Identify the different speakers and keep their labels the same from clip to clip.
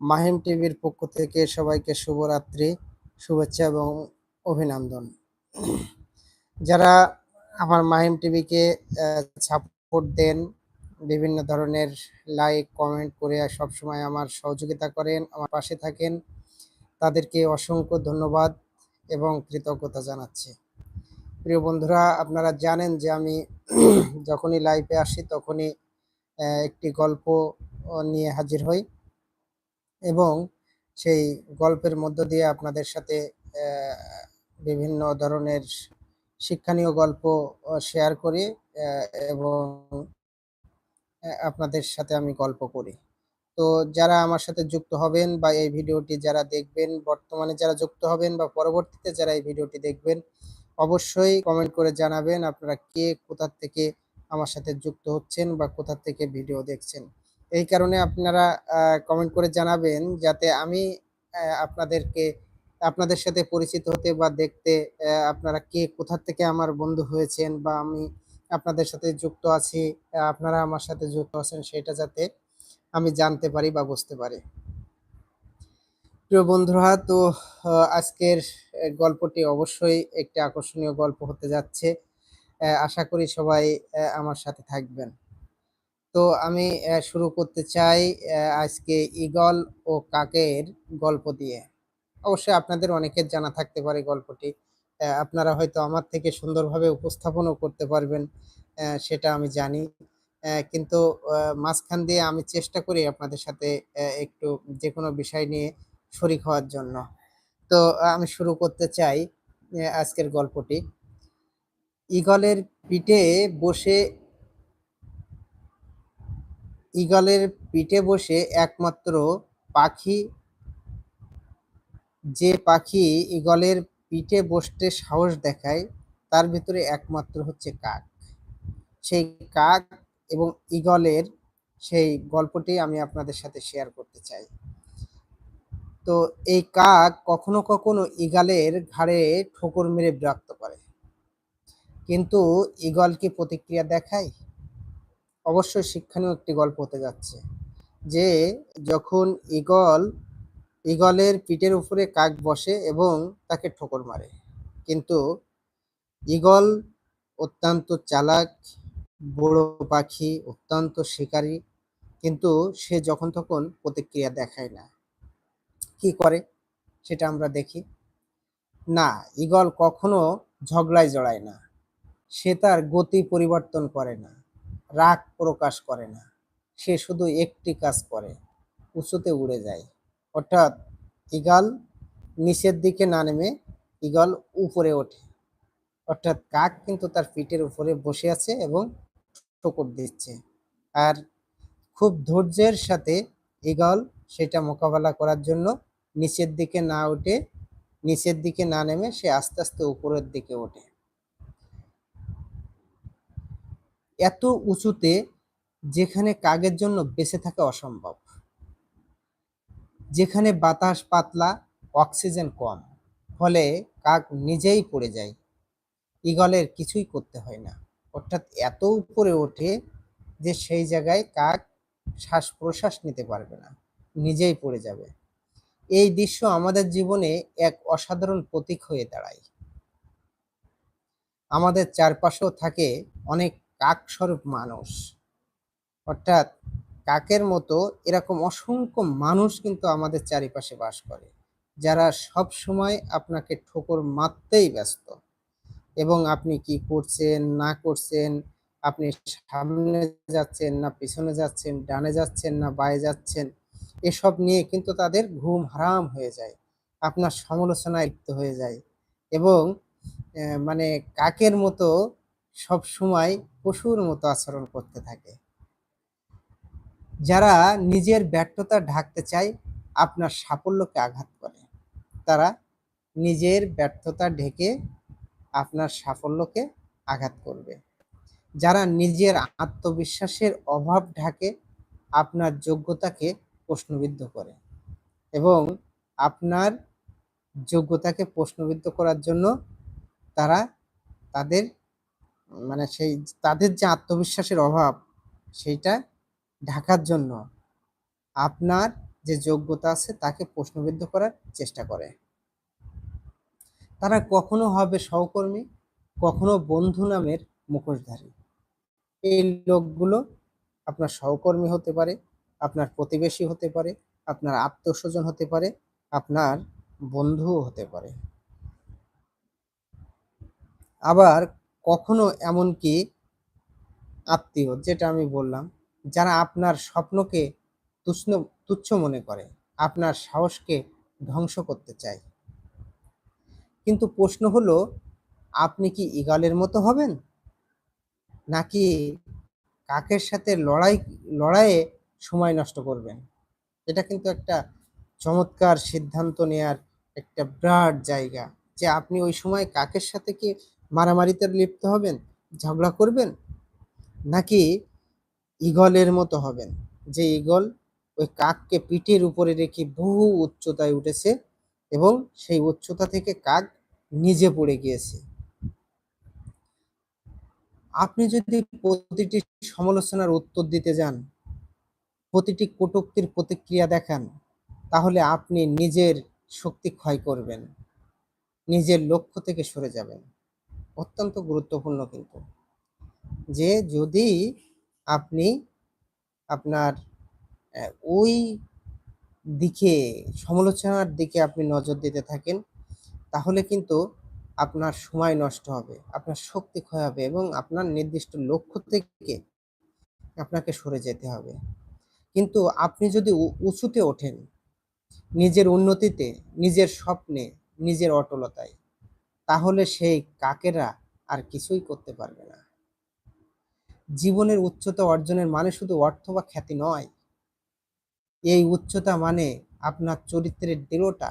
Speaker 1: মাহিম টিভির পক্ষ থেকে সবাইকে শুভরাত্রি, শুভেচ্ছা এবং অভিনন্দন। যারা আমার মাহিম টিভিকে সাপোর্ট দেন, বিভিন্ন ধরনের লাইক কমেন্ট করে সবসময় আমার সহযোগিতা করেন, আমার পাশে থাকেন, তাদেরকে অসংখ্য ধন্যবাদ এবং কৃতজ্ঞতা জানাচ্ছি। প্রিয় বন্ধুরা, আপনারা জানেন যে আমি যখনই লাইভে আসি তখনই একটি গল্প নিয়ে হাজির হই। এবং সেই গল্পের মধ্য দিয়ে আপনাদের সাথে বিভিন্ন ধরনের শিক্ষণীয় গল্প শেয়ার করি এবং আপনাদের সাথে আমি গল্প করি। তো যারা আমার সাথে যুক্ত হবেন বা এই ভিডিওটি যারা দেখবেন, বর্তমানে যারা যুক্ত হবেন বা পরবর্তীতে যারা এই ভিডিওটি দেখবেন, অবশ্যই কমেন্ট করে জানাবেন আপনারা কে, কোথা থেকে আমার সাথে যুক্ত হচ্ছেন বা কোথা থেকে ভিডিও দেখছেন। এই কারণে আপনারা কমেন্ট করে জানাবেন যাতে আমি আপনাদেরকে, আপনাদের সাথে পরিচিত হতে বা দেখতে আপনারা কে, কোথা থেকে আমার বন্ধু হয়েছেন বা আমি আপনাদের সাথে যুক্ত আছি আপনারা আমার সাথে যুক্ত আছেন সেটা যাতে আমি জানতে পারি বা বুঝতে পারি। প্রিয় বন্ধুরা, তো আজকের গল্পটি অবশ্যই একটি আকর্ষণীয় গল্প হতে যাচ্ছে। আশা করি সবাই আমার সাথে থাকবেন। তো আমি শুরু করতে চাই আজকে ইগল ও কাকের গল্প দিয়ে। অবশ্যই আপনাদের অনেকের জানা থাকতে পারে গল্পটি। আপনারা হয়তো আমার থেকে সুন্দরভাবে উপস্থাপনও করতে পারবেন সেটা আমি জানি। কিন্তু মাঝখান দিয়ে আমি চেষ্টা করি আপনাদের সাথে একটু যে কোনো বিষয় নিয়ে শরিক হওয়ার জন্য। তো আমি শুরু করতে চাই আজকের গল্পটি। ইগলের পিঠে বসে ইগলের পিঠে বসে একমাত্র পাখি, যে পাখি ইগলের পিঠে বসতে সাহস দেখায়, তার ভিতরে একমাত্র হচ্ছে কাক। সেই কাক এবং ইগলের সেই গল্পটি আমি আপনাদের সাথে শেয়ার করতে চাই। তো এই কাক কখনো কখনো ইগলের ঘাড়ে ঠোকর মেরে বিরক্ত করে। কিন্তু ইগল কি প্রতিক্রিয়া দেখায়? অবশ্যই শিক্ষণীয় একটি গল্প হতে যাচ্ছে। যে যখন ইগল ইগলের পিঠের উপরে কাক বসে এবং তাকে ঠোকর মারে। কিন্তু ইগল অত্যন্ত চালাক, বড় পাখি, অত্যন্ত শিকারী। কিন্তু সে যখন তখন প্রতিক্রিয়া দেখায় না। কি করে? সেটা আমরা দেখি। না ইগল কখনো ঝগড়ায় জড়ায় না। সে তার গতি পরিবর্তন করে না। রাগ প্রকাশ করে না। সে শুধু একটি কাজ করে, উঁচুতে উড়ে যায়। অর্থাৎ ইগল নিচের দিকে না নেমে ইগল উপরে ওঠে। অর্থাৎ কাক কিন্তু তার পিঠের উপরে বসে আছে এবং ঠোকর দিচ্ছে। আর খুব ধৈর্যের সাথে ইগল সেটা মোকাবেলা করার জন্য নিচের দিকে না উঠে, নিচের দিকে না নেমে সে আস্তে আস্তে উপরের দিকে ওঠে। এত উঁচুতে যেখানে কাকের জন্য বেঁচে থাকা অসম্ভব, যেখানে বাতাস পাতলা, অক্সিজেন কম, ফলে কাক নিজেই পড়ে যায়। ইগলের কিছুই করতে হয় না। অর্থাৎ এত উপরে ওঠে যে সেই জায়গায় কাক শ্বাস প্রশ্বাস নিতে পারবে না, নিজেই পড়ে যাবে। এই দৃশ্য আমাদের জীবনে এক অসাধারণ প্রতীক হয়ে দাঁড়ায়। আমাদের চারপাশেও থাকে অনেক কাকস্বরূপ মানুষ। অর্থাৎ কাকের মতো এরকম অসংখ্য মানুষ কিন্তু আমাদের চারিপাশে বাস করে, যারা সব সময় আপনাকে ঠোকর মারতেই ব্যস্ত। এবং আপনি কি করছেন, না করছেন, আপনি সামনে যাচ্ছেন, না পিছনে যাচ্ছেন, ডানে যাচ্ছেন, না বায়ে যাচ্ছেন, এসব নিয়ে কিন্তু তাদের ঘুম হারাম হয়ে যায়, আপনার সমালোচনায় লিপ্ত হয়ে যায়। এবং মানে কাকের মতো সব সময় পশুর মতো আচরণ করতে থাকে। যারা নিজের ব্যর্থতা ঢাকতে চায়, আপনার সাফল্যকে আঘাত করে। তারা নিজের ব্যর্থতা ঢেকে আপনার সাফল্যকে আঘাত করবে। যারা নিজের আত্মবিশ্বাসের অভাব ঢাকে আপনার যোগ্যতাকে প্রশ্নবিদ্ধ করে এবং আপনার যোগ্যতাকে প্রশ্নবিদ্ধ করার জন্য তারা তাদের মানে সেই তাদের যে আত্মবিশ্বাসের অভাব, সেইটা ঢাকার জন্য আপনার যে যোগ্যতা আছে তাকে প্রশ্নবিদ্ধ করার চেষ্টা করে। তারা কখনো হবে সহকর্মী, কখনো বন্ধু নামের মুখোশধারী। এই লোকগুলো আপনার সহকর্মী হতে পারে, আপনার প্রতিবেশী হতে পারে, আপনার আত্মস্বজন হতে পারে, আপনার বন্ধুও হতে পারে। আবার কখনো এমনকি আত্মীয়, যেটা আমি বললাম, যারা আপনার স্বপ্নকে তুচ্ছ তুচ্ছ মনে করে, আপনার সাহসকে ধ্বংস করতে চায়। কিন্তু প্রশ্ন হলো, আপনি কি ইগালের মতো হবেন? নাকি কাকের সাথে লড়াই, লড়াইয়ে সময় নষ্ট করবেন? এটা কিন্তু একটা চমৎকার সিদ্ধান্ত নেয়ার একটা বিরাট জায়গা, যে আপনি ওই সময় কাকের সাথে কি মারামারিতে লিপ্ত হবেন? ঝগড়া করবেন? নাকি ঈগলের মতো হবেন, যে ঈগল ওই কাককে পিঠের উপরে রেখে বহু উচ্চতায় উঠেছে এবং সেই উচ্চতা থেকে কাক নিজে পড়ে গিয়েছে? আপনি যদি প্রতিটি সমালোচনার উত্তর দিতে যান, প্রতিটি কটুক্তির প্রতিক্রিয়া দেখান, তাহলে আপনি নিজের শক্তি ক্ষয় করবেন, নিজের লক্ষ্য থেকে সরে যাবেন। অত্যন্ত গুরুত্বপূর্ণ কিন্তু। যে যদি আপনি আপনার ওই দিকে, সমালোচনার দিকে আপনি নজর দিতে থাকেন, তাহলে কিন্তু আপনার সময় নষ্ট হবে, আপনার শক্তি ক্ষয় হবে এবং আপনার নির্দিষ্ট লক্ষ্য থেকে আপনাকে সরে যেতে হবে। কিন্তু আপনি যদি উঁচুতে ওঠেন, নিজের উন্নতিতে, নিজের স্বপ্নে, নিজের অটলতায় তাহলে সেই কাকেরা আর কিছুই করতে পারবে না। জীবনের উচ্চতা অর্জনের মানে শুধু অর্থ বা খ্যাতি নয়। এই উচ্চতা মানে আপনার চরিত্রের দৃঢ়তা,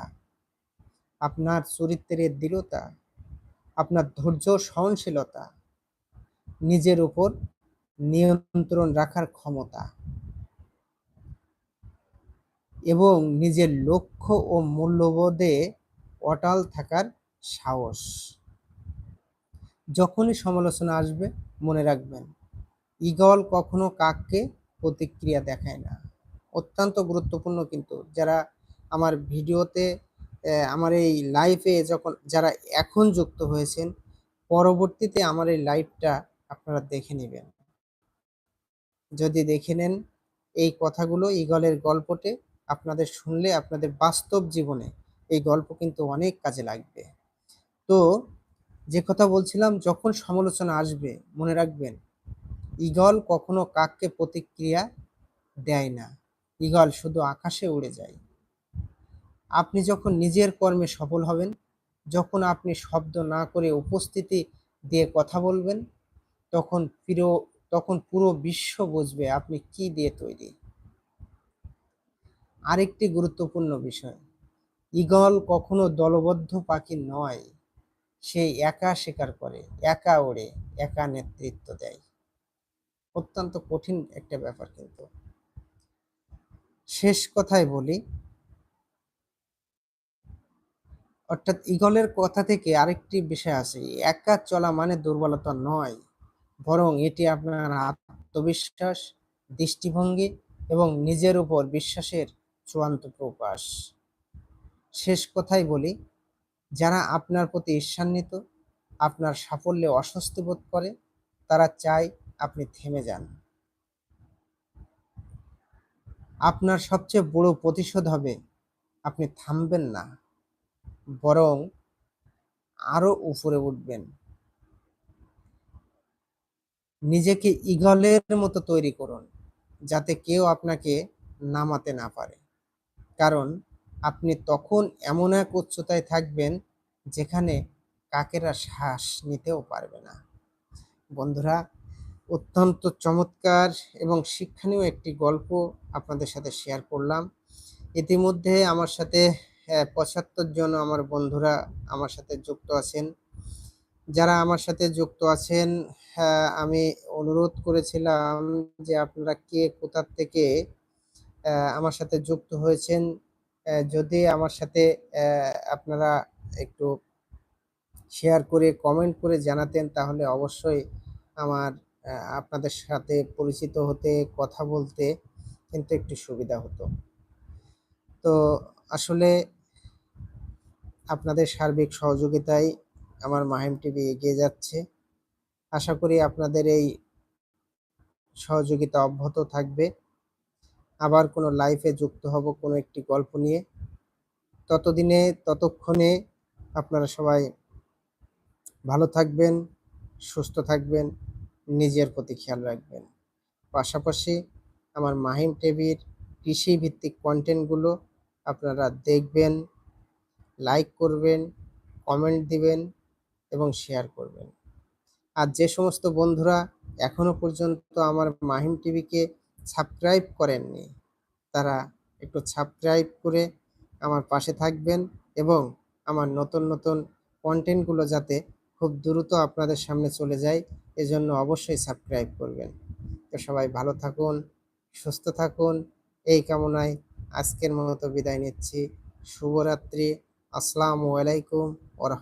Speaker 1: আপনার চরিত্রের দৃঢ়তা, আপনার ধৈর্য সহনশীলতা, নিজের উপর নিয়ন্ত্রণ রাখার ক্ষমতা এবং নিজের লক্ষ্য ও মূল্যবোধে অটাল থাকার সাহস। যখনই সমালোচনা আসবে, মনে রাখবেন ইগল কখনো কাককে প্রতিক্রিয়া দেখায় না। অত্যন্ত গুরুত্বপূর্ণ কিন্তু, যারা আমার ভিডিওতে আমার এই লাইভে যখন, যারা এখন যুক্ত হয়েছেন, পরবর্তীতে আমার এই লাইভটা আপনারা দেখে নেবেন। যদি দেখে নেন, এই কথাগুলো ইগলের গল্পটে আপনাদের শুনলে, আপনাদের বাস্তব জীবনে এই গল্প কিন্তু অনেক কাজে লাগবে। তো যে কথা বলছিলাম, যখন সমালোচনা আসবে, মনে রাখবেন ইগল কখনো কাককে প্রতিক্রিয়া দেয় না। ইগল শুধু আকাশে উড়ে যায়। আপনি যখন নিজের কর্মে সফল হবেন, যখন আপনি শব্দ না করে উপস্থিতি দিয়ে কথা বলবেন, তখন পুরো তখন পুরো বিশ্ব বুঝবে আপনি কি দিয়ে তৈরি। আরেকটি গুরুত্বপূর্ণ বিষয়, ঈগল কখনো দলবদ্ধ পাখি নয়। সে একা স্বীকার করে, একা ওড়ে, একা নেতৃত্ব দেয়। অত্যন্ত কঠিন একটা ব্যাপার কিন্তু। শেষ কথায় বলি, অর্থাৎ ইগলের কথা থেকে আরেকটি বিষয় আছে, একা চলা মানে দুর্বলতা নয়, বরং এটি আপনার আত্মবিশ্বাস, দৃষ্টিভঙ্গি এবং নিজের উপর বিশ্বাসের চূড়ান্ত প্রকাশ। শেষ কথাই বলি যারা আপনার প্রতি ঈর্ষান্বিত, আপনার সাফল্যে অস্বস্তি বোধ করে, তারা চায় আপনি থেমে যান। আপনার সবচেয়ে বড় প্রতিশোধ হবে আপনি থামবেন না, বরং আরও উপরে উঠবেন। নিজেকে ইগলের মতো তৈরি করুন, যাতে কেউ আপনাকে নামাতে না পারে। কারণ আপনি তখন এমন এক উচ্চতায় থাকবেন যেখানে কাকেরা শ্বাস নিতেও পারবে না। বন্ধুরা, অত্যন্ত চমৎকার এবং শিক্ষণীয় একটি গল্প আপনাদের সাথে শেয়ার করলাম। ইতিমধ্যে আমার সাথে পঁচাত্তর জন আমার বন্ধুরা আমার সাথে যুক্ত আছেন। যারা আমার সাথে যুক্ত আছেন আমি অনুরোধ করেছিলাম যে আপনারা কে কোথার থেকে আমার সাথে যুক্ত হয়েছেন যদি আমার সাথে আপনারা একটু শেয়ার করে কমেন্ট করে জানাতেন, তাহলে অবশ্যই আমার আপনাদের সাথে পরিচিত হতে, কথা বলতে কিন্তু একটু সুবিধা হতো। তো আসলে আপনাদের সার্বিক সহযোগিতায় আমার মাহিম টিভি এগিয়ে যাচ্ছে। আশা করি আপনাদের এই সহযোগিতা অব্যাহত থাকবে। আবার কোনো লাইফে যুক্ত হব কোনো একটি গল্প নিয়ে। ততদিনে, ততক্ষণে আপনারা সবাই ভালো থাকবেন, সুস্থ থাকবেন, নিজের প্রতি খেয়াল রাখবেন। পাশাপাশি আমার মাহিম টিভির কৃষি ভিত্তিক কন্টেন্টগুলো আপনারা দেখবেন লাইক করবেন কমেন্ট দিবেন এবং শেয়ার করবেন। আর যে সমস্ত বন্ধুরা এখনও পর্যন্ত আমার মাহিম টিভিকে সাবস্ক্রাইব করেননি, তারা একটু সাবস্ক্রাইব করে আমার পাশে থাকবেন এবং আমার নতুন নতুন কন্টেন্টগুলো যাতে খুব দ্রুত আপনাদের সামনে চলে যায়, এজন্য অবশ্যই সাবস্ক্রাইব করবেন। তো সবাই ভালো থাকুন, সুস্থ থাকুন, এই কামনায় আজকের মতো বিদায় নিচ্ছি। শুভরাত্রি, আসসালামু আলাইকুম ওরহমতুল্লাহ